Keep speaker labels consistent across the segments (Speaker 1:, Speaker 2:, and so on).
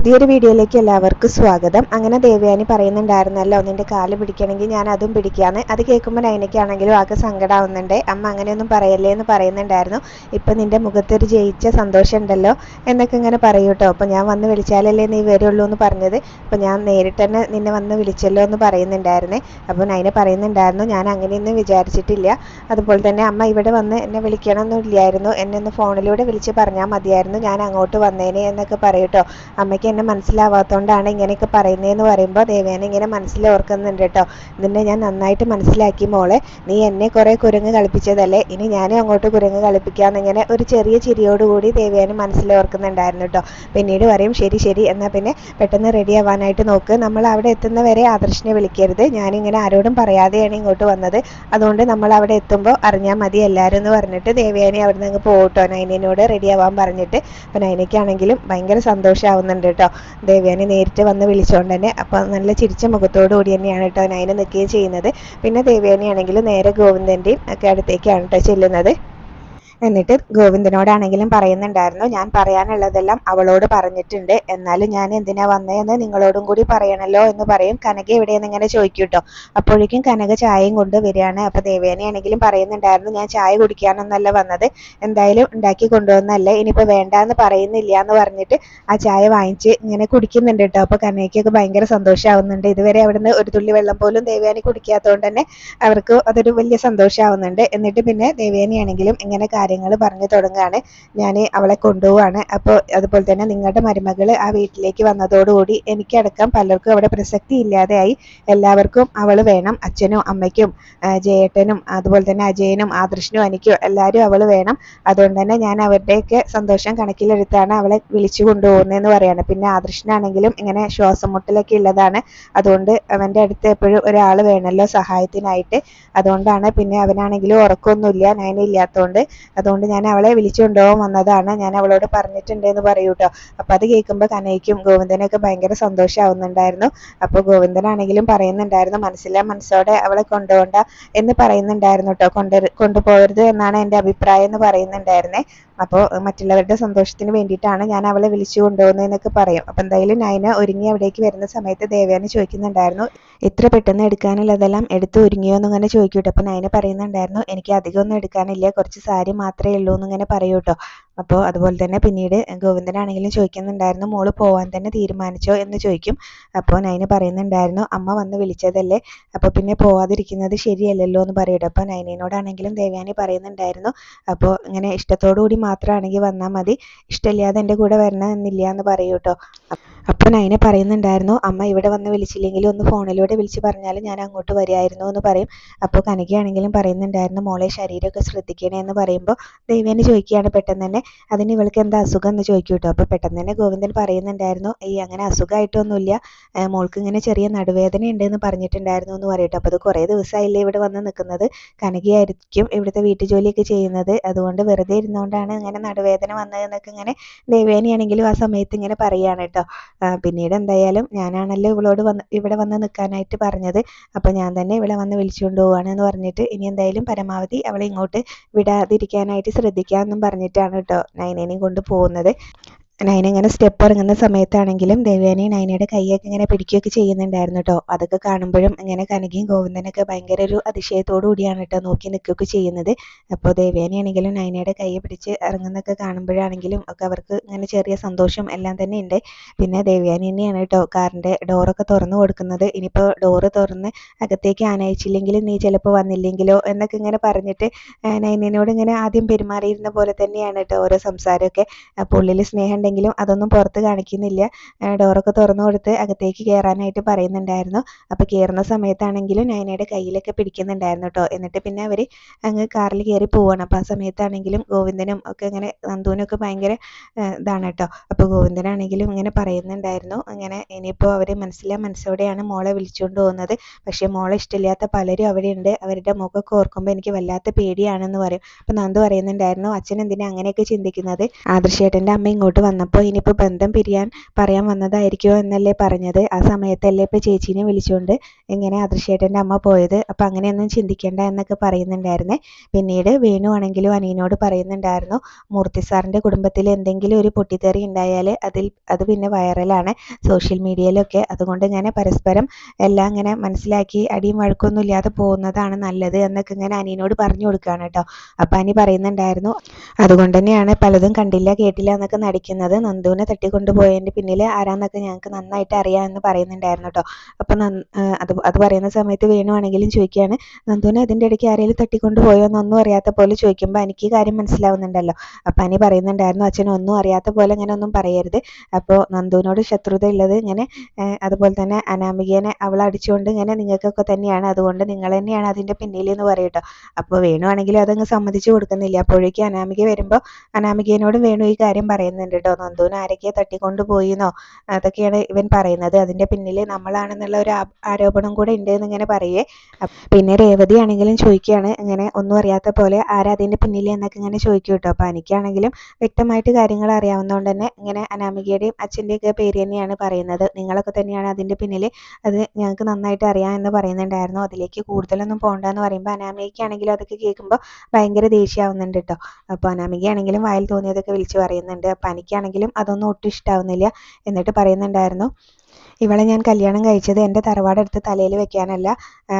Speaker 1: പുതിയൊരു വീഡിയോയിലേക്ക് എല്ലാവർക്കും സ്വാഗതം. അങ്ങനെ ദേവയാനി പറയുന്നുണ്ടായിരുന്നല്ലോ നിന്റെ കാൽ പിടിക്കണമെങ്കിൽ ഞാൻ അതും പിടിക്കാന്ന്. അത് കേൾക്കുമ്പോൾ നൈനയ്ക്കാണെങ്കിലും ആകെ സങ്കടമാവുന്നുണ്ട് അമ്മ അങ്ങനെയൊന്നും പറയല്ലേ എന്ന് പറയുന്നുണ്ടായിരുന്നു. ഇപ്പം നിന്റെ മുഖത്തൊരു ജയിച്ച സന്തോഷം ഉണ്ടല്ലോ എന്നൊക്കെ ഇങ്ങനെ പറയൂട്ടോ അപ്പോൾ ഞാൻ വന്ന് വിളിച്ചാലല്ലേ നീ വരുള്ളൂ എന്ന് പറഞ്ഞത്. അപ്പോൾ ഞാൻ നേരിട്ട് തന്നെ നിന്നെ വന്ന് വിളിച്ചല്ലോ എന്ന് പറയുന്നുണ്ടായിരുന്നേ. അപ്പോൾ നൈന പറയുന്നുണ്ടായിരുന്നു ഞാൻ അങ്ങനെയൊന്നും വിചാരിച്ചിട്ടില്ല. അതുപോലെ തന്നെ അമ്മ ഇവിടെ വന്ന് എന്നെ വിളിക്കണമെന്നില്ലായിരുന്നു. എന്നെ ഒന്ന് ഫോണിലൂടെ വിളിച്ച് പറഞ്ഞാൽ മതിയായിരുന്നു. ഞാൻ അങ്ങോട്ട് വന്നേനെ എന്നൊക്കെ പറയൂട്ടോ അമ്മയ്ക്ക് എന്നെ മനസ്സിലാവാത്തതുകൊണ്ടാണ് ഇങ്ങനെയൊക്കെ പറയുന്നതെന്ന് പറയുമ്പോൾ ദേവേന ഇങ്ങനെ മനസ്സിൽ ഓർക്കുന്നുണ്ട് കേട്ടോ നിന്നെ ഞാൻ നന്നായിട്ട് മനസ്സിലാക്കി മോളെ. നീ എന്നെ കുറേ കുരങ്ങ് കളിപ്പിച്ചതല്ലേ? ഇനി ഞാനും അങ്ങോട്ട് കുരങ്ങ് കളിപ്പിക്കാമെന്നിങ്ങനെ ഒരു ചെറിയ ചിരിയോടുകൂടി ദേവേന മനസ്സിൽ ഓർക്കുന്നുണ്ടായിരുന്നു കേട്ടോ പിന്നീട് പറയും ശരി ശരി എന്നാൽ പിന്നെ പെട്ടെന്ന് റെഡി ആവാനായിട്ട് നോക്ക്. നമ്മൾ അവിടെ എത്തുന്നവരെ ആദർശിനെ വിളിക്കരുത്. ഞാനിങ്ങനെ ആരോടും പറയാതെയാണ് ഇങ്ങോട്ട് വന്നത്. അതുകൊണ്ട് നമ്മൾ അവിടെ എത്തുമ്പോൾ അറിഞ്ഞാൽ മതി എല്ലാവരും എന്ന് പറഞ്ഞിട്ട് ദേവയാനി അവിടെ നിന്ന് പോകട്ടോ നൈനയോട് റെഡി ആവാൻ പറഞ്ഞിട്ട്. അപ്പം നൈനയ്ക്കാണെങ്കിലും ഭയങ്കര സന്തോഷമാവുന്നുണ്ട് ദേവയാനി നേരിട്ട് വന്ന് വിളിച്ചുകൊണ്ട് തന്നെ. അപ്പം നല്ല ചിരിച്ച മുഖത്തോടു കൂടി തന്നെയാണ് കേട്ടോ നൈന നിൽക്കുകയും ചെയ്യുന്നത്. പിന്നെ ദേവയാനി ആണെങ്കിൽ നേരെ ഗോവിന്ദന്റെയും ഒക്കെ അടുത്തേക്കാണ് കേട്ടോ ചെല്ലുന്നത്. എന്നിട്ട് ഗോവിന്ദനോടാണെങ്കിലും പറയുന്നുണ്ടായിരുന്നു. ഞാൻ പറയാനുള്ളതെല്ലാം അവളോട് പറഞ്ഞിട്ടുണ്ട്. എന്നാലും ഞാൻ എന്തിനാ വന്നതെന്ന് നിങ്ങളോടും കൂടി പറയണല്ലോ എന്ന് പറയും. കനക എവിടെയെന്ന് ഇങ്ങനെ ചോദിക്കും കേട്ടോ അപ്പോഴേക്കും കനക ചായയും കൊണ്ട് വരികയാണ്. അപ്പൊ ദേവേനെ ആണെങ്കിലും പറയുന്നുണ്ടായിരുന്നു ഞാൻ ചായ കുടിക്കാനൊന്നല്ല വന്നത്. എന്തായാലും ഉണ്ടാക്കി കൊണ്ടുവന്നല്ലേ ഇനിയിപ്പോ വേണ്ട എന്ന് പറയുന്നില്ല എന്ന് പറഞ്ഞിട്ട് ആ ചായ വാങ്ങിച്ച് ഇങ്ങനെ കുടിക്കുന്നുണ്ട് കേട്ടോ. അപ്പൊ കനകയ്ക്കൊക്കെ ഭയങ്കര സന്തോഷമാവുന്നുണ്ട് ഇതുവരെ അവിടുന്ന് ഒരു തുള്ളി വെള്ളം പോലും ദേവയാനി കുടിക്കാത്തതുകൊണ്ട് തന്നെ അവർക്ക് അതൊരു വലിയ സന്തോഷമാവുന്നുണ്ട് എന്നിട്ട് പിന്നെ ദേവയാനി ആണെങ്കിലും ഇങ്ങനെ കാര്യങ്ങൾ പറഞ്ഞു തുടങ്ങുകയാണ് ഞാൻ അവളെ കൊണ്ടുപോവാണ്. അപ്പോൾ അതുപോലെ തന്നെ നിങ്ങളുടെ മരുമകൾ ആ വീട്ടിലേക്ക് വന്നതോടുകൂടി എനിക്കടക്കം പലർക്കും അവിടെ പ്രസക്തി ഇല്ലാതെയായി. എല്ലാവർക്കും അവൾ വേണം. അച്ഛനും അമ്മയ്ക്കും ജയേട്ടനും അതുപോലെ തന്നെ അജയനും ആദർശനും എനിക്കും എല്ലാവരും അവൾ വേണം. അതുകൊണ്ട് തന്നെ ഞാൻ അവരുടെയൊക്കെ സന്തോഷം കണക്കിലെടുത്താണ് അവളെ വിളിച്ചു കൊണ്ടുപോകുന്നതെന്ന് പറയാണ്. പിന്നെ ആദർശനാണെങ്കിലും ഇങ്ങനെ ശ്വാസം മുട്ടലൊക്കെ ഉള്ളതാണ്. അതുകൊണ്ട് അവന്റെ അടുത്ത് എപ്പോഴും ഒരാൾ വേണമല്ലോ സഹായത്തിനായിട്ട്. അതുകൊണ്ടാണ് പിന്നെ അവനാണെങ്കിലും ഉറക്കമൊന്നുമില്ല നയനില്ലാത്തതുകൊണ്ട് അതുകൊണ്ട് ഞാൻ അവളെ വിളിച്ചുകൊണ്ടുപോകാൻ വന്നതാണ്. ഞാൻ അവളോട് പറഞ്ഞിട്ടുണ്ട് എന്ന് പറയൂ കേട്ടോ അപ്പോൾ അത് കേൾക്കുമ്പോൾ കനയ്ക്കും ഗോവിന്ദനൊക്കെ ഭയങ്കര സന്തോഷമാവുന്നുണ്ടായിരുന്നു അപ്പോൾ ഗോവിന്ദനാണെങ്കിലും പറയുന്നുണ്ടായിരുന്നു മനസ്സില്ല മനസ്സോടെ അവളെ കൊണ്ടുപോകണ്ട എന്ന് പറയുന്നുണ്ടായിരുന്നു കേട്ടോ കൊണ്ട് കൊണ്ടുപോകരുത് എന്നാണ് എന്റെ അഭിപ്രായം എന്ന് പറയുന്നുണ്ടായിരുന്നേ. അപ്പോൾ മറ്റുള്ളവരുടെ സന്തോഷത്തിന് വേണ്ടിയിട്ടാണ് ഞാൻ അവളെ വിളിച്ചു കൊണ്ടുപോകുന്നതെന്നൊക്കെ പറയും. അപ്പോൾ എന്തായാലും നയന ഒരുങ്ങി അവിടേക്ക് വരുന്ന സമയത്ത് ദേവയാനി ചോദിക്കുന്നുണ്ടായിരുന്നു എത്ര പെട്ടെന്ന് എടുക്കാനുള്ളതെല്ലാം എടുത്ത് ഒരുങ്ങിയോ? എന്നിങ്ങനെ ചോദിക്കൂട്ടോ. അപ്പോൾ നയന പറയുന്നുണ്ടായിരുന്നു എനിക്ക് അധികമൊന്നും എടുക്കാനില്ല കുറച്ച് സാരി മാത്രമേ ഉള്ളൂ എന്നിങ്ങനെ പറയൂ കേട്ടോ അപ്പോൾ അതുപോലെ തന്നെ പിന്നീട് ഗോവിന്ദനാണെങ്കിലും ചോദിക്കുന്നുണ്ടായിരുന്നു മോൾ പോവാൻ തന്നെ തീരുമാനിച്ചോ? എന്ന് ചോദിക്കും. അപ്പോൾ നൈന പറയുന്നുണ്ടായിരുന്നു അമ്മ വന്ന് വിളിച്ചതല്ലേ? അപ്പോൾ പിന്നെ പോവാതിരിക്കുന്നത് ശരിയല്ലല്ലോ എന്ന് പറയും അപ്പോൾ നയനയോടാണെങ്കിലും ദേവയാനി പറയുന്നുണ്ടായിരുന്നു അപ്പോൾ ഇങ്ങനെ ഇഷ്ടത്തോടു കൂടി മാത്രമാണെങ്കിൽ വന്നാൽ മതി. ഇഷ്ടമില്ലാതെ എന്റെ കൂടെ വരണമെന്നില്ല എന്ന് പറയൂ കേട്ടോ അപ്പോൾ നയന പറയുന്നുണ്ടായിരുന്നു അമ്മ ഇവിടെ വന്ന് വിളിച്ചില്ലെങ്കിൽ ഒന്ന് ഫോണിലൂടെ വിളിച്ച് പറഞ്ഞാൽ ഞാൻ അങ്ങോട്ട് വരികയായിരുന്നു എന്ന് പറയും. അപ്പോൾ കനകയാണെങ്കിലും പറയുന്നുണ്ടായിരുന്നു മോളെ ശരീരമൊക്കെ ശ്രദ്ധിക്കണേ എന്ന് പറയുമ്പോൾ ദേവേനെ ചോദിക്കുകയാണ് പെട്ടെന്ന് തന്നെ അതിന് ഇവൾക്ക് എന്താ അസുഖം? എന്ന് ചോദിക്കും കേട്ടോ. അപ്പോൾ പെട്ടെന്ന് തന്നെ ഗോവിന്ദൻ പറയുന്നുണ്ടായിരുന്നു ഈ അങ്ങനെ അസുഖമായിട്ടൊന്നുമില്ല. മോൾക്ക് ഇങ്ങനെ ചെറിയ നടുവേദന ഉണ്ട് എന്ന് പറഞ്ഞിട്ടുണ്ടായിരുന്നു എന്ന് പറയട്ടോ അപ്പോൾ അത് കുറേ ദിവസമായില്ലേ ഇവിടെ വന്ന് നിൽക്കുന്നത്. കനകയായിരിക്കും ഇവിടുത്തെ വീട്ടുജോലിയൊക്കെ ചെയ്യുന്നത്. അതുകൊണ്ട് വെറുതെ ഇരുന്നുകൊണ്ടാണ് ഇങ്ങനെ നടുവേദന വന്നതെന്നൊക്കെ ഇങ്ങനെ ദേവേനയാണെങ്കിലും ആ സമയത്ത് ഇങ്ങനെ പറയുകയാണ് കേട്ടോ. പിന്നീട് എന്തായാലും ഞാനാണല്ലോ ഇവളോട് വന്ന് ഇവിടെ വന്ന് നിൽക്കാനായിട്ട് പറഞ്ഞത്. അപ്പോൾ ഞാൻ തന്നെ ഇവളെ വന്ന് വിളിച്ചുകൊണ്ട് പോവാണെന്ന് പറഞ്ഞിട്ട് ഇനി എന്തായാലും പരമാവധി അവളെ ഇങ്ങോട്ട് വിടാതിരിക്കാനായിട്ട് ശ്രദ്ധിക്കാമെന്നും പറഞ്ഞിട്ടാണ് കേട്ടോ നൈനേനെയും കൊണ്ട് പോകുന്നത്. നൈന ഇങ്ങനെ സ്റ്റെപ്പ് ഇറങ്ങുന്ന സമയത്താണെങ്കിലും ദേവയാനി നൈനയുടെ കൈയൊക്കെ ഇങ്ങനെ പിടിക്കുകയൊക്കെ ചെയ്യുന്നുണ്ടായിരുന്നു കേട്ടോ അതൊക്കെ കാണുമ്പോഴും ഇങ്ങനെ കനകയും ഗോവിന്ദനൊക്കെ ഭയങ്കര ഒരു അതിശയത്തോടു കൂടിയാണ് കേട്ടോ നോക്കി നിൽക്കുകയൊക്കെ ചെയ്യുന്നത്. അപ്പോൾ ദേവയാനി ആണെങ്കിലും നൈനയുടെ കൈ പിടിച്ച് ഇറങ്ങുന്നൊക്കെ കാണുമ്പോഴാണെങ്കിലും ഒക്കെ അവർക്ക് ഇങ്ങനെ ചെറിയ സന്തോഷം എല്ലാം തന്നെ ഉണ്ട്. പിന്നെ ദേവയാനി തന്നെയാണ് കേട്ടോ കാറിന്റെ ഡോറൊക്കെ തുറന്നു കൊടുക്കുന്നത്. ഇനിയിപ്പോൾ ഡോറ് തുറന്ന് അകത്തേക്ക് ആനയിച്ചില്ലെങ്കിലും നീ ചിലപ്പോൾ വന്നില്ലെങ്കിലോ എന്നൊക്കെ ഇങ്ങനെ പറഞ്ഞിട്ട് ആ, ഇങ്ങനെ ആദ്യം പെരുമാറിയിരുന്ന പോലെ തന്നെയാണ് കേട്ടോ ഓരോ സംസാരമൊക്കെ. അപ്പോൾ സ്നേഹം ഉണ്ടെങ്കിലും അതൊന്നും പുറത്ത് കാണിക്കുന്നില്ല. ഡോറൊക്കെ തുറന്നു കൊടുത്ത് അകത്തേക്ക് കയറാനായിട്ട് പറയുന്നുണ്ടായിരുന്നു. അപ്പോൾ കയറുന്ന സമയത്താണെങ്കിലും നൈനയുടെ കയ്യിലൊക്കെ പിടിക്കുന്നുണ്ടായിരുന്നു കേട്ടോ എന്നിട്ട് പിന്നെ അവർ അങ്ങ് കാറിൽ കയറി പോവാണ്. അപ്പോൾ ആ സമയത്താണെങ്കിലും ഗോവിന്ദനും ഒക്കെ ഇങ്ങനെ നന്ദുവിനും ഒക്കെ ഭയങ്കര ഇതാണ് കേട്ടോ അപ്പോൾ ഗോവിന്ദനാണെങ്കിലും ഇങ്ങനെ പറയുന്നുണ്ടായിരുന്നു. അങ്ങനെ ഇനിയിപ്പോൾ അവർ മനസ്സിലാ മനസ്സോടെയാണ് മോളെ വിളിച്ചുകൊണ്ട് പോകുന്നത്. പക്ഷേ മോളെ ഇഷ്ടമില്ലാത്ത പലരും അവിടെ അവരുടെ മുഖമൊക്കെ ഓർക്കുമ്പോൾ എനിക്ക് വല്ലാത്ത പേടിയാണെന്ന് പറയും. അപ്പോൾ നന്ദു പറയുന്നുണ്ടായിരുന്നു അച്ഛൻ എന്തിനാ അങ്ങനെയൊക്കെ ചിന്തിക്കുന്നത്? ആദർശേട്ടന്റെ അമ്മ ഇങ്ങോട്ട് വന്ന വന്നപ്പോൾ ഇനിയിപ്പോൾ ബന്ധം പിരിയാൻ പറയാൻ വന്നതായിരിക്കുമോ എന്നല്ലേ പറഞ്ഞത്. ആ സമയത്തല്ലേ ഇപ്പോൾ ചേച്ചീനെ വിളിച്ചുകൊണ്ട് ഇങ്ങനെ അദൃശ്യേട്ടന്റെ അമ്മ പോയത്. അപ്പോൾ അങ്ങനെയൊന്നും ചിന്തിക്കേണ്ട എന്നൊക്കെ പറയുന്നുണ്ടായിരുന്നേ. പിന്നീട് വേണു ആണെങ്കിലും അനിയനോട് പറയുന്നുണ്ടായിരുന്നു മൂർത്തി സാറിന്റെ കുടുംബത്തിൽ എന്തെങ്കിലും ഒരു പൊട്ടിത്തെറി ഉണ്ടായാൽ അതിൽ അത് പിന്നെ വൈറലാണ് സോഷ്യൽ മീഡിയയിലൊക്കെ. അതുകൊണ്ട് ഇങ്ങനെ പരസ്പരം എല്ലാം ഇങ്ങനെ മനസ്സിലാക്കി അടിയും വഴക്കൊന്നും ഇല്ലാതെ പോകുന്നതാണ് നല്ലത് എന്നൊക്കെ ഇങ്ങനെ അനിയനോട് പറഞ്ഞു കൊടുക്കുകയാണ് കേട്ടോ. അപ്പം അനി പറയുന്നുണ്ടായിരുന്നു അതുകൊണ്ട് തന്നെയാണ് പലതും കണ്ടില്ല കേട്ടില്ല എന്നൊക്കെ നടിക്കുന്നത്. നന്ദുവിനെ തട്ടിക്കൊണ്ടുപോയതിന്റെ പിന്നിൽ ആരാന്നൊക്കെ ഞങ്ങൾക്ക് നന്നായിട്ട് അറിയാമെന്ന് പറയുന്നുണ്ടായിരുന്നു കേട്ടോ അപ്പം അത് അത് പറയുന്ന സമയത്ത് വേണുവാണെങ്കിലും ചോദിക്കുകയാണ് നന്ദുവിനെ അതിന്റെ ഇടയ്ക്ക് ആരെങ്കിലും തട്ടിക്കൊണ്ടുപോയോ? എന്നൊന്നും അറിയാത്ത പോലെ ചോദിക്കുമ്പോൾ എനിക്ക് കാര്യം മനസ്സിലാവുന്നുണ്ടല്ലോ. അപ്പം അനി പറയുന്നുണ്ടായിരുന്നു അച്ഛൻ ഒന്നും അറിയാത്ത പോലെ ഇങ്ങനെ ഒന്നും പറയരുത്. അപ്പോൾ നന്ദുവിനോട് ശത്രുത ഉള്ളത് ഇങ്ങനെ അതുപോലെ തന്നെ അനാമികേനെ അവൾ അടിച്ചുകൊണ്ട് ഇങ്ങനെ നിങ്ങൾക്കൊക്കെ തന്നെയാണ്. അതുകൊണ്ട് നിങ്ങൾ തന്നെയാണ് അതിന്റെ പിന്നിൽ എന്ന് പറയട്ടോ അപ്പോൾ വേണുവാണെങ്കിലും അതങ്ങ് സമ്മതിച്ചു കൊടുക്കുന്നില്ല. അപ്പോഴേക്കും അനാമിക വരുമ്പോൾ അനാമികേനോട് വേണു ഈ കാര്യം പറയുന്നുണ്ട് കേട്ടോ നന്ദുവിനെ ആരൊക്കെ തട്ടിക്കൊണ്ട് പോയിന്നോ? അതൊക്കെയാണ് ഇവൻ പറയുന്നത്. അതിന്റെ പിന്നിൽ നമ്മളാണെന്നുള്ള ഒരു ആരോപണം കൂടെ ഉണ്ട് എന്ന് ഇങ്ങനെ പറയേ. പിന്നെ രേവതി ആണെങ്കിലും ചോദിക്കുകയാണ്. ഇങ്ങനെ ഒന്നും അറിയാത്ത പോലെ ആരാ അതിന്റെ പിന്നിൽ എന്നൊക്കെ ഇങ്ങനെ ചോദിക്കും കേട്ടോ. അപ്പൊ എനിക്കാണെങ്കിലും വ്യക്തമായിട്ട് കാര്യങ്ങൾ അറിയാവുന്നതുകൊണ്ട് തന്നെ ഇങ്ങനെ അനാമികയുടെയും അച്ഛന്റെയൊക്കെ പേര് തന്നെയാണ് പറയുന്നത്. നിങ്ങളൊക്കെ തന്നെയാണ് അതിന്റെ പിന്നിൽ അത് ഞങ്ങൾക്ക് നന്നായിട്ട് അറിയാം എന്ന് പറയുന്നുണ്ടായിരുന്നു. അതിലേക്ക് കൂടുതലൊന്നും പോകണ്ടെന്ന് പറയുമ്പോൾ അനാമികയ്ക്കാണെങ്കിലും അതൊക്കെ കേൾക്കുമ്പോൾ ഭയങ്കര ദേഷ്യമാവുന്നുണ്ട് കേട്ടോ. അപ്പോൾ അനാമികയാണെങ്കിലും വായിൽ തോന്നിയതൊക്കെ വിളിച്ചു പറയുന്നുണ്ട്. അപ്പോൾ എനിക്കാണെങ്കിലും അതൊന്നും ഒട്ടും ഇഷ്ടാവുന്നില്ല എന്നിട്ട് പറയുന്നുണ്ടായിരുന്നു. ഇവളെ ഞാൻ കല്യാണം കഴിച്ചത് എന്റെ തറവാടെടുത്ത് തലയിൽ വെക്കാനല്ല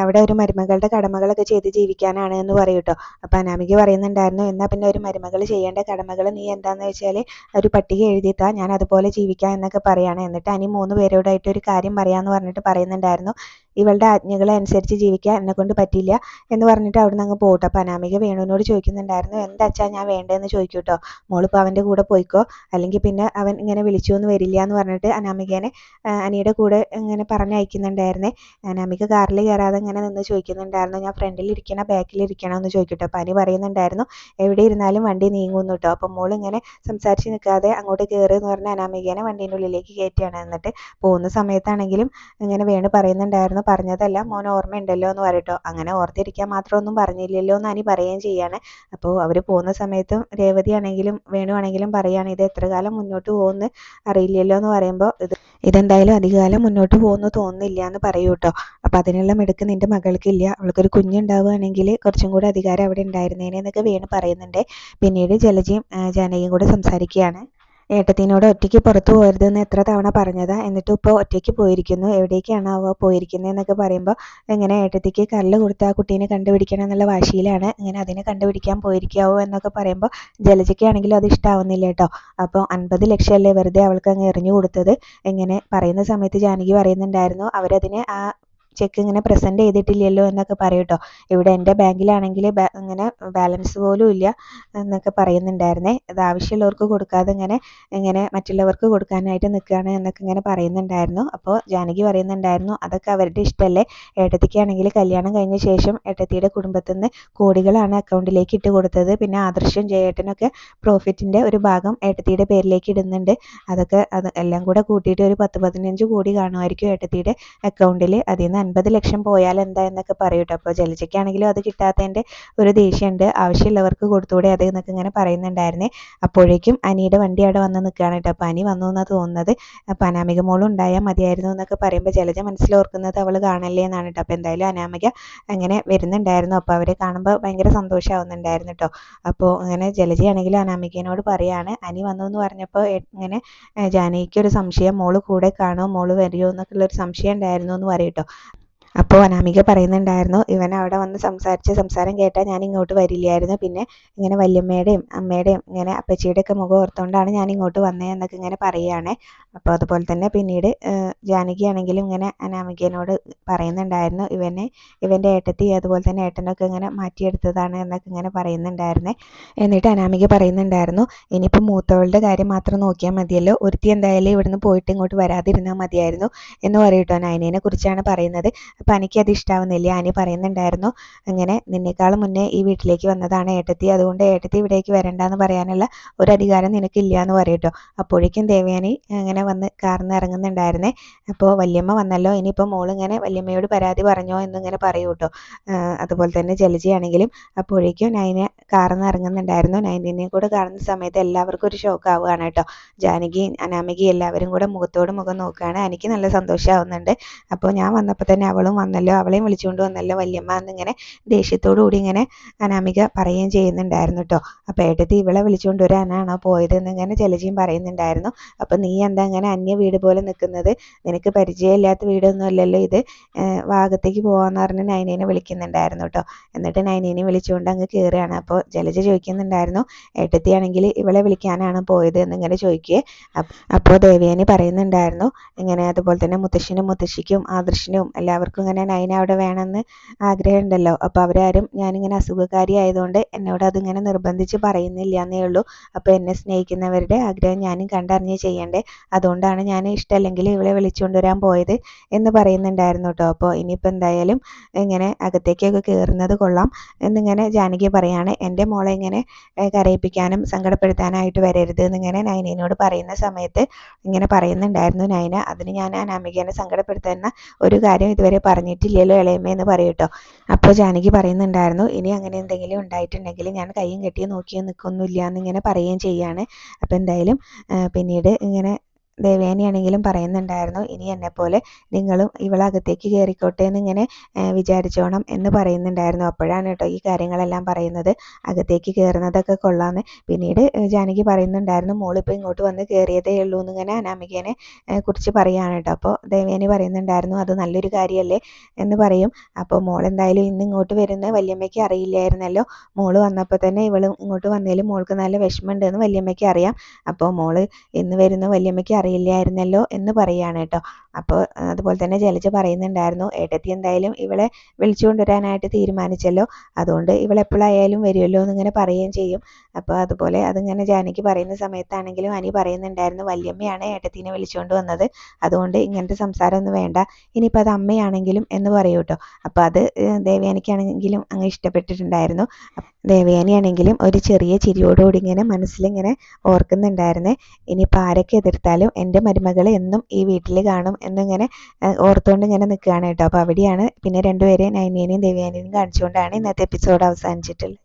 Speaker 1: അവിടെ ഒരു മരുമകളുടെ കടമകളൊക്കെ ചെയ്ത് ജീവിക്കാനാണ് എന്ന് പറയും കേട്ടോ അനാമിക പറയുന്നുണ്ടായിരുന്നു എന്നാൽ പിന്നെ ഒരു മരുമകൾ ചെയ്യേണ്ട കടമകൾ നീ എന്താണെന്ന് വെച്ചാൽ ഒരു പട്ടിക എഴുതിത്താ ഞാൻ അതുപോലെ ജീവിക്കാം എന്നൊക്കെ പറയാണ്. എന്നിട്ട് അനി മൂന്ന് പേരോടായിട്ട് ഒരു കാര്യം പറയാമെന്ന് പറഞ്ഞിട്ട് പറയുന്നുണ്ടായിരുന്നു ഇവളുടെ ആജ്ഞകളെ അനുസരിച്ച് ജീവിക്കാൻ എന്നെ കൊണ്ട് പറ്റില്ല എന്ന് പറഞ്ഞിട്ട് അവിടെ നിന്ന് അങ്ങ് പോകട്ടെ. അപ്പോൾ അനാമിക വേണുവിനോട് ചോദിക്കുന്നുണ്ടായിരുന്നു എന്താ അച്ഛാ ഞാൻ വേണ്ടതെന്ന് ചോദിക്കും കേട്ടോ മോളിപ്പോൾ അവന്റെ കൂടെ പോയിക്കോ അല്ലെങ്കിൽ പിന്നെ അവൻ ഇങ്ങനെ വിളിച്ചു എന്ന് വരില്ല എന്ന് പറഞ്ഞിട്ട് അനാമികേനെ അനിയുടെ കൂടെ ഇങ്ങനെ പറഞ്ഞയക്കുന്നുണ്ടായിരുന്നേ. അനാമിക കാറിൽ കയറാതെ ഇങ്ങനെ നിന്ന് ചോദിക്കുന്നുണ്ടായിരുന്നു. ഞാൻ ബാക്കിൽ ഇരിക്കണോ? എന്ന് ചോദിക്കട്ടോ. അപ്പോൾ അനി പറയുന്നുണ്ടായിരുന്നു എവിടെ ഇരുന്നാലും വണ്ടി നീങ്ങുന്നു കേട്ടോ അപ്പോൾ മോൾ ഇങ്ങനെ സംസാരിച്ച് നിൽക്കാതെ അങ്ങോട്ട് കയറി എന്ന് പറഞ്ഞ അനാമികേനെ വണ്ടീന്റെ ഉള്ളിലേക്ക് കയറ്റിയാണ് എന്നിട്ട് പോകുന്ന സമയത്താണെങ്കിലും ഇങ്ങനെ വേണു പറയുന്നുണ്ടായിരുന്നു. പറഞ്ഞതല്ല മോൻ ഓർമ്മയുണ്ടല്ലോ എന്ന് പറയട്ടോ അങ്ങനെ ഓർത്തിരിക്കാൻ മാത്രമൊന്നും പറഞ്ഞില്ലല്ലോ എന്ന് അനി പറയുകയും ചെയ്യാണ്. അപ്പോൾ അവർ പോകുന്ന സമയത്തും രേവതി ആണെങ്കിലും വേണു ആണെങ്കിലും പറയുകയാണ് ഇത് എത്ര കാലം മുന്നോട്ട് പോകുമെന്ന് അറിയില്ലല്ലോ എന്ന് പറയുമ്പോൾ ഇത് ഇതെന്തായാലും അധികകാലം മുന്നോട്ട് പോകുന്നു തോന്നുന്നില്ല എന്ന് പറയൂ കേട്ടോ അപ്പം അതിനുള്ള മിടുക്ക് നിന്റെ മകൾക്കില്ല. അവൾക്കൊരു കുഞ്ഞുണ്ടാവുകയാണെങ്കിൽ കുറച്ചും കൂടി അധികാരം അവിടെ ഉണ്ടായിരുന്നേനെ എന്നൊക്കെ വേണു പറയുന്നുണ്ട്. പിന്നീട് ജലജയും ജാനകിയും കൂടെ സംസാരിക്കുകയാണ്. ഏട്ടത്തിനോട് ഒറ്റയ്ക്ക് പുറത്തു പോകരുതെന്ന് എത്ര തവണ പറഞ്ഞതാ. എന്നിട്ട് ഇപ്പോൾ ഒറ്റയ്ക്ക് പോയിരിക്കുന്നു. എവിടേക്കാണ് അവ പോയിരിക്കുന്നത് എന്നൊക്കെ പറയുമ്പോൾ എങ്ങനെ ഏട്ടത്തിക്ക് കല്ല് കൊടുത്ത് ആ കുട്ടീനെ കണ്ടുപിടിക്കണം എന്നുള്ള വാശിയിലാണ് ഇങ്ങനെ അതിനെ കണ്ടുപിടിക്കാൻ പോയിരിക്കാവോ എന്നൊക്കെ പറയുമ്പോൾ ജലജയ്ക്കാണെങ്കിലും അത് ഇഷ്ടാവുന്നില്ല കേട്ടോ. അപ്പോൾ അൻപത് ലക്ഷമല്ലേ വെറുതെ അവൾക്ക് അങ്ങ് എറിഞ്ഞു കൊടുത്തത്. ഇങ്ങനെ പറയുന്ന സമയത്ത് ജാനകി പറയുന്നുണ്ടായിരുന്നു. അവരതിനെ ആ ചെക്ക് ഇങ്ങനെ പ്രസന്റ് ചെയ്തിട്ടില്ലല്ലോ എന്നൊക്കെ പറയും കേട്ടോ ഇവിടെ എന്റെ ബാങ്കിലാണെങ്കിൽ ഇങ്ങനെ ബാലൻസ് പോലും ഇല്ല എന്നൊക്കെ പറയുന്നുണ്ടായിരുന്നേ. അത് ആവശ്യമുള്ളവർക്ക് കൊടുക്കാതെ ഇങ്ങനെ ഇങ്ങനെ മറ്റുള്ളവർക്ക് കൊടുക്കാനായിട്ട് നിൽക്കുകയാണ് എന്നൊക്കെ ഇങ്ങനെ പറയുന്നുണ്ടായിരുന്നു. അപ്പോൾ ജാനകി പറയുന്നുണ്ടായിരുന്നു അതൊക്കെ അവരുടെ ഇഷ്ടമല്ലേ? ഏട്ടത്തിക്കാണെങ്കിൽ കല്യാണം കഴിഞ്ഞ ശേഷം ഏട്ടത്തിയുടെ കുടുംബത്തിൽ നിന്ന് കോടികളാണ് അക്കൗണ്ടിലേക്ക് ഇട്ട് കൊടുത്തത്. പിന്നെ ആദർശം ജയേട്ടനൊക്കെ പ്രോഫിറ്റിന്റെ ഒരു ഭാഗം ഏട്ടത്തിയുടെ പേരിലേക്ക് ഇടുന്നുണ്ട്. അതൊക്കെ അത് എല്ലാം കൂടെ കൂട്ടിയിട്ട് ഒരു പത്ത് പതിനഞ്ച് കോടി കാണുമായിരിക്കും ഏട്ടത്തിയുടെ അക്കൗണ്ടിൽ അതിൽ നിന്ന് അൻപത് ലക്ഷം പോയാൽ എന്താ എന്നൊക്കെ പറയും കേട്ടോ അപ്പോൾ ജലജയ്ക്കാണെങ്കിലും അത് കിട്ടാത്തതിന്റെ ഒരു ദേഷ്യമുണ്ട്. ആവശ്യമുള്ളവർക്ക് കൊടുത്തൂടെ അത് എന്നൊക്കെ ഇങ്ങനെ പറയുന്നുണ്ടായിരുന്നേ. അപ്പോഴേക്കും അനിയുടെ വണ്ടി അവിടെ വന്ന് നിൽക്കുകയാണ് കേട്ടോ അപ്പോൾ അനി വന്നു എന്നാണ് തോന്നുന്നത്? അപ്പോൾ അനാമിക മോളും ഉണ്ടായാൽ മതിയായിരുന്നു എന്നൊക്കെ പറയുമ്പോൾ ജലജ മനസ്സിലോർക്കുന്നത് അവൾ കാണല്ലേ എന്നാണ് കേട്ടോ അപ്പോൾ എന്തായാലും അനാമിക അങ്ങനെ വരുന്നുണ്ടായിരുന്നു. അപ്പോൾ അവരെ കാണുമ്പോൾ ഭയങ്കര സന്തോഷമാവുന്നുണ്ടായിരുന്നു കേട്ടോ അപ്പോൾ അങ്ങനെ ജലജയാണെങ്കിലും അനാമികയോട് പറയാണ് അനി വന്നു എന്ന് പറഞ്ഞപ്പോൾ ഇങ്ങനെ ജാനകിക്ക് ഒരു സംശയം മോൾ കൂടെ കാണുമോ മോൾ വരുമോ എന്നൊക്കെ ഉള്ളൊരു സംശയം ഉണ്ടായിരുന്നു എന്ന് പറയും കേട്ടോ അപ്പോൾ അനാമിക പറയുന്നുണ്ടായിരുന്നു ഇവൻ അവിടെ വന്ന് സംസാരിച്ച സംസാരം കേട്ടാൽ ഞാൻ ഇങ്ങോട്ട് വരില്ലായിരുന്നു. പിന്നെ ഇങ്ങനെ വല്യമ്മയുടെയും അമ്മയുടെയും ഇങ്ങനെ അപ്പച്ചിയുടെ ഒക്കെ മുഖം ഓർത്തുകൊണ്ടാണ് ഞാൻ ഇങ്ങോട്ട് വന്നേ എന്നൊക്കെ ഇങ്ങനെ പറയുകയാണേ. അപ്പോൾ അതുപോലെ തന്നെ പിന്നീട് ജാനകി ആണെങ്കിലും ഇങ്ങനെ അനാമികനോട് പറയുന്നുണ്ടായിരുന്നു ഇവനെ ഇവന്റെ ഏട്ടത്തി അതുപോലെ തന്നെ ഏട്ടനൊക്കെ ഇങ്ങനെ മാറ്റിയെടുത്തതാണ് എന്നൊക്കെ ഇങ്ങനെ പറയുന്നുണ്ടായിരുന്നേ. എന്നിട്ട് അനാമിക പറയുന്നുണ്ടായിരുന്നു ഇനിയിപ്പോൾ മൂത്തവളുടെ കാര്യം മാത്രം നോക്കിയാൽ മതിയല്ലോ. ഒരുത്തി എന്തായാലും ഇവിടുന്ന് പോയിട്ട് ഇങ്ങോട്ട് വരാതിരുന്നാൽ മതിയായിരുന്നു എന്ന് പറയട്ടോ നയനേനെ കുറിച്ചാണ് പറയുന്നത്. അപ്പോൾ എനിക്കത് ഇഷ്ടാവുന്നില്ല. അനി പറയുന്നുണ്ടായിരുന്നു അങ്ങനെ നിന്നേക്കാളും മുന്നേ ഈ വീട്ടിലേക്ക് വന്നതാണ് ഏട്ടത്തി. അതുകൊണ്ട് ഏട്ടത്തി ഇവിടേക്ക് വരണ്ടെന്ന് പറയാനുള്ള ഒരു അധികാരം നിനക്കില്ല എന്ന് പറയട്ടോ അപ്പോഴേക്കും ദേവയാനി അങ്ങനെ വന്ന് കാർന്ന് ഇറങ്ങുന്നുണ്ടായിരുന്നേ. അപ്പോൾ വല്യമ്മ വന്നല്ലോ. ഇനിയിപ്പോൾ മോളിങ്ങനെ വല്യമ്മയോട് പരാതി പറഞ്ഞോ എന്നിങ്ങനെ പറയൂ കേട്ടോ. അതുപോലെ തന്നെ ജലജയാണെങ്കിലും അപ്പോഴേക്കും നൈനെ കാർന്ന് ഇറങ്ങുന്നുണ്ടായിരുന്നു. നൈനിനെ കൂടെ കാണുന്ന സമയത്ത് എല്ലാവർക്കും ഒരു ഷോക്ക് ആവുകയാണ് കേട്ടോ. ജാനകി അനാമികി എല്ലാവരും കൂടെ മുഖത്തോട് മുഖം നോക്കുകയാണ്. എനിക്ക് നല്ല സന്തോഷമാവുന്നുണ്ട് അപ്പോൾ ഞാൻ വന്നപ്പോൾ തന്നെ അവളും വന്നല്ലോ അവളെയും വിളിച്ചുകൊണ്ട് വന്നല്ലോ വല്യമ്മ എന്നിങ്ങനെ ദേഷ്യത്തോടു കൂടി ഇങ്ങനെ അനാമിക പറയുകയും ചെയ്യുന്നുണ്ടായിരുന്നു കേട്ടോ അപ്പോൾ ഏട്ടത്തി ഇവളെ വിളിച്ചുകൊണ്ട് വരാനാണോ പോയത് എന്നിങ്ങനെ ചെലജിയും പറയുന്നുണ്ടായിരുന്നു. അപ്പോൾ നീ എന്താ ഇങ്ങനെ അന്യ വീട് പോലെ നിൽക്കുന്നത്? നിനക്ക് പരിചയമില്ലാത്ത വീടൊന്നും അല്ലല്ലോ ഇത്. ഭാഗത്തേക്ക് പോകാമെന്ന് പറഞ്ഞ് നൈനീനെ വിളിക്കുന്നുണ്ടായിരുന്നു കേട്ടോ എന്നിട്ട് നൈനീനെ വിളിച്ചുകൊണ്ട് അങ്ങ് കയറുകയാണ് അപ്പോൾ ജലജ ചോദിക്കുന്നുണ്ടായിരുന്നു ഏട്ടത്തിയാണെങ്കിൽ ഇവളെ വിളിക്കാനാണ് പോയത്? എന്നിങ്ങനെ ചോദിക്കുകയെ അപ്പോൾ ദേവയാനി പറയുന്നുണ്ടായിരുന്നു ഇങ്ങനെ അതുപോലെ തന്നെ മുത്തശ്ശനും മുത്തശ്ശിക്കും ആദർശിനും എല്ലാവർക്കും ഇങ്ങനെ നൈന അവിടെ വേണമെന്ന് ആഗ്രഹമുണ്ടല്ലോ. അപ്പോൾ അവരാരും ഞാനിങ്ങനെ അസുഖകാരി ആയതുകൊണ്ട് എന്നോട് അതിങ്ങനെ നിർബന്ധിച്ച് പറയുന്നില്ല എന്നേ ഉള്ളൂ. അപ്പോൾ എന്നെ സ്നേഹിക്കുന്നവരുടെ ആഗ്രഹം ഞാനും കണ്ടറിഞ്ഞ് ചെയ്യണ്ടേ. അതുകൊണ്ടാണ് ഞാൻ ഇഷ്ടമല്ലെങ്കിൽ ഇവളെ വിളിച്ചുകൊണ്ടുവരാൻ പോയത് എന്ന് പറയുന്നുണ്ടായിരുന്നു കേട്ടോ. അപ്പോൾ ഇനിയിപ്പോൾ എന്തായാലും ഇങ്ങനെ അകത്തേക്കൊക്കെ കയറുന്നത് കൊള്ളാം എന്നിങ്ങനെ ജാനകി പറയാണ്. എന്റെ മോളെ ഇങ്ങനെ കരയിപ്പിക്കാനും സങ്കടപ്പെടുത്താനായിട്ട് വരരുത് എന്നിങ്ങനെ നൈനയോട് പറയുന്ന സമയത്ത് ഇങ്ങനെ പറയുന്നുണ്ടായിരുന്നു നൈന. അതിന് ഞാൻ അനാമികേനെ സങ്കടപ്പെടുത്തുന്ന ഒരു കാര്യം ഇതുവരെ പറഞ്ഞിട്ടില്ലല്ലോ ഇളയമ്മ എന്ന് പറയൂട്ടോ അപ്പോൾ ജാനകി പറയുന്നുണ്ടായിരുന്നു ഇനി അങ്ങനെ എന്തെങ്കിലും ഉണ്ടായിട്ടുണ്ടെങ്കിൽ ഞാൻ കൈയും കെട്ടി നോക്കി നിൽക്കൊന്നുമില്ല എന്നിങ്ങനെ പറയുകയും ചെയ്യാണ്. അപ്പോൾ എന്തായാലും പിന്നീട് ഇങ്ങനെ ദേവേനിയാണെങ്കിലും പറയുന്നുണ്ടായിരുന്നു ഇനി എന്നെപ്പോലെ നിങ്ങളും ഇവളകത്തേക്ക് കയറിക്കോട്ടെ എന്നിങ്ങനെ വിചാരിച്ചോണം എന്ന് പറയുന്നുണ്ടായിരുന്നു. അപ്പോഴാണ് കേട്ടോ ഈ കാര്യങ്ങളെല്ലാം പറയുന്നത്. അകത്തേക്ക് കയറുന്നതൊക്കെ കൊള്ളാമെന്ന് പിന്നീട് ജാനകി പറയുന്നുണ്ടായിരുന്നു മോളിപ്പോൾ ഇങ്ങോട്ട് വന്ന് കയറിയതേ ഉള്ളൂ എന്നിങ്ങനെ അനാമികേനെ കുറിച്ച് പറയുകയാണ് കേട്ടോ. അപ്പോൾ ദേവേനി പറയുന്നുണ്ടായിരുന്നു അത് നല്ലൊരു കാര്യമല്ലേ എന്ന് പറയും. അപ്പോൾ മോൾ എന്തായാലും ഇന്ന് ഇങ്ങോട്ട് വരുന്ന വല്യമ്മയ്ക്ക് അറിയില്ലായിരുന്നല്ലോ. മോൾ വന്നപ്പോൾ തന്നെ ഇവൾ ഇങ്ങോട്ട് വന്നതിൽ മോൾക്ക് നല്ല വിഷമമുണ്ട് എന്ന് വല്യമ്മയ്ക്ക് അറിയാം. അപ്പോൾ മോൾ ഇന്ന് വരുന്ന വല്യമ്മയ്ക്ക് അറിയില്ലായിരുന്നല്ലോ എന്ന് പറയുകയാണ് കേട്ടോ. അപ്പോൾ അതുപോലെ തന്നെ ജലജ പറയുന്നുണ്ടായിരുന്നു ഏട്ടത്തി എന്തായാലും ഇവളെ വിളിച്ചുകൊണ്ടുവരാനായിട്ട് തീരുമാനിച്ചല്ലോ. അതുകൊണ്ട് ഇവളെപ്പോഴായാലും വരുമല്ലോ എന്നിങ്ങനെ പറയുകയും ചെയ്യും. അപ്പോൾ അതുപോലെ അതിങ്ങനെ ജാനകി പറയുന്ന സമയത്താണെങ്കിലും അനി പറയുന്നുണ്ടായിരുന്നു വല്യമ്മയാണ് ഏട്ടത്തിനെ വിളിച്ചുകൊണ്ട് വന്നത് അതുകൊണ്ട് ഇങ്ങനത്തെ സംസാരമൊന്നും വേണ്ട. ഇനിയിപ്പോൾ അത് അമ്മയാണെങ്കിലും എന്ന് പറയൂ കേട്ടോ. അപ്പോൾ അത് ദേവയാനിക്കാണെങ്കിലും അങ്ങ് ഇഷ്ടപ്പെട്ടിട്ടുണ്ടായിരുന്നു. ദേവയാനിയാണെങ്കിലും ഒരു ചെറിയ ചിരിയോടുകൂടി ഇങ്ങനെ മനസ്സിലിങ്ങനെ ഓർക്കുന്നുണ്ടായിരുന്നേ. ഇനിയിപ്പോൾ ആരൊക്കെ എതിർത്താലും എന്റെ മരുമകൾ എന്നും ഈ വീട്ടിൽ കാണും എന്നിങ്ങനെ ഓർത്തുകൊണ്ട് ഇങ്ങനെ നിൽക്കുകയാണ് കേട്ടോ. അപ്പോൾ അവിടെയാണ് പിന്നെ രണ്ടുപേരെയും നൈനേനെയും ദേവയാനിനെയും കാണിച്ചുകൊണ്ടാണ് ഇന്നത്തെ എപ്പിസോഡ് അവസാനിച്ചിട്ടുള്ളത്.